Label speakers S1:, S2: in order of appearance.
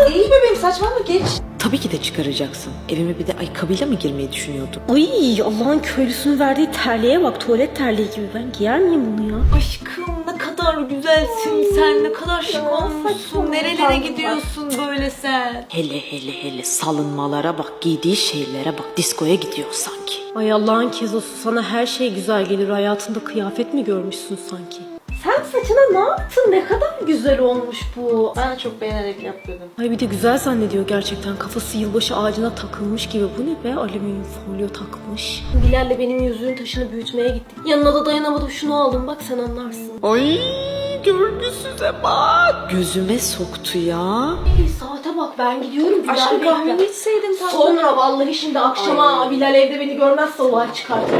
S1: çıkartırsın. İyi bebeğim saçmalama geç.
S2: Tabii ki de çıkaracaksın. Evime bir de ayakkabıyla mı girmeyi düşünüyordun?
S3: Ay Allah'ın köylüsünün verdiği terliğe bak tuvalet terliği gibi ben giyer miyim bunu ya?
S2: Aşkım ne kadar güzelsin sen ne kadar şık olmuşsun. Nerelere gidiyorsun böyle sen? Hele hele hele salınmalara bak giydiği şeylere bak diskoya gidiyor sanki.
S3: Ay Allah'ın kezosu sana her şey güzel gelir hayatında kıyafet mi görmüşsün sanki? Sen saçına ne yaptın? Ne kadar güzel olmuş bu.
S1: Ben çok beğenerek yaptırdım.
S3: Ay bir de güzel zannediyor gerçekten. Kafası yılbaşı ağacına takılmış gibi. Bu ne be? Alüminyum folyo takmış. Bilal'le benim yüzüğün taşını büyütmeye gittik. Yanına da dayanamadım şunu aldım. Bak sen anlarsın.
S2: Ay görgüsüze bak. Gözüme soktu ya.
S3: Ey, saate bak ben gidiyorum. Bilal
S1: Aşkım kahvemi içseydin.
S3: Sonra vallahi şimdi akşama Bilal evde beni görmezse olay çıkartır.